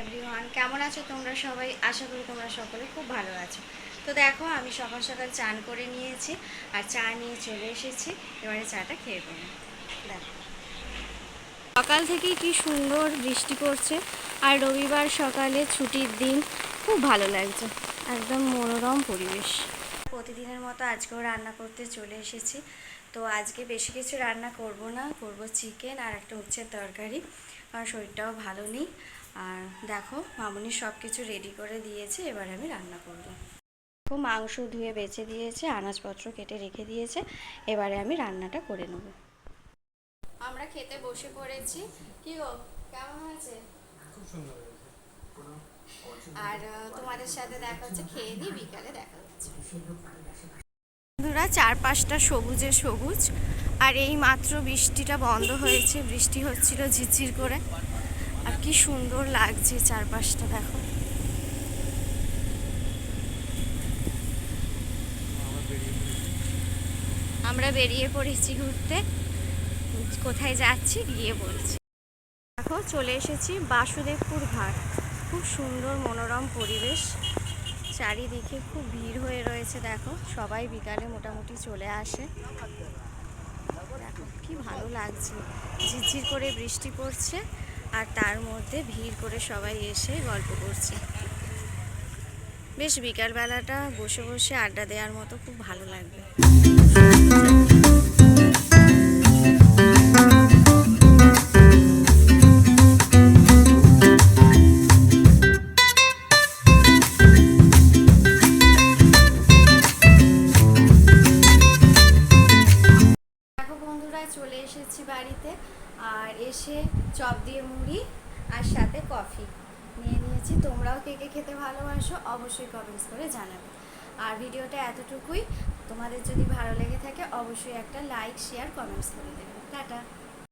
Everyone কেমন আছো তোমরা সবাই? আশা করি তোমরা সকলে খুব ভালো আছো। তো দেখো, আমি সকাল সকাল চান করে নিয়েছি আর চা নিয়ে চলে এসেছি। এবারে চাটা খেয়ে দেবো দেখো। সকাল থেকেই কি সুন্দর বৃষ্টি পড়ছে আর রবিবার সকালে ছুটির দিন খুব ভালো লাগছে। একদম মনোরম পরিবেশ। প্রতিদিনের মতো আজকেও রান্না করতে চলে এসেছি। তো আজকে বেশি কিছু রান্না করব না। করব চিকেন আর একটা উচ্ছের তরকারি। কারণ শরীরটাও ভালো নেই। আর দেখো মামুনি সব কিছু রেডি করে দিয়েছে এবার আমি রান্না করব। দেখো মাংস ধুয়ে বেছে দিয়েছে আনাজপত্র কেটে রেখে দিয়েছে এবারে আমি রান্নাটা করে নেব। আমরা খেতে বসে পড়েছি। কি গো কেমন হয়েছে? খুব সুন্দর আর তোমাদের সাথে দেখা হচ্ছে খেয়ে দিয়ে বিকালে দেখা হচ্ছে। বন্ধুরা চারপাশটা সবুজে সবুজ আর এই মাত্র বৃষ্টিটা বন্ধ হয়েছে বৃষ্টি হচ্ছিল ঝিরঝির করে। আর কি সুন্দর লাগছে চারপাশটা, দেখো। আমার বেরিয়ে পড়েছি ঘুরতে। কোথায় যাচ্ছি গিয়ে বলছি। দেখো, চলে এসেছি বাসুদেবপুর ঘাট। খুব সুন্দর মনোরম পরিবেশ। চারিদিকে খুব ভিড় হয়ে রয়েছে, দেখো। সবাই বিকালে মোটামুটি চলে আসে। দেখো, কি ভালো লাগছে। ঝিরঝির করে বৃষ্টি পড়ছে। আর তার মধ্যে ভিড় করে সবাই এসে গল্প করছে। বেশ বিকালবেলাটা বসে বসে আড্ডা দেওয়ার মতো খুব ভালো লাগবে। চলে এসেছি বাড়িতে। আর এসে চপ দিয়ে মুড়ি আর সাথে কফি। নিয়ে নিয়েছি। তোমরাও কে কে খেতে ভালোবাসো অবশ্যই কমেন্টস করে জানাবে। আর ভিডিওটা এতটুকুই। তোমাদের যদি ভালো লেগে থাকে অবশ্যই একটা লাইক শেয়ার কমেন্টস করে দেবে। টাটা।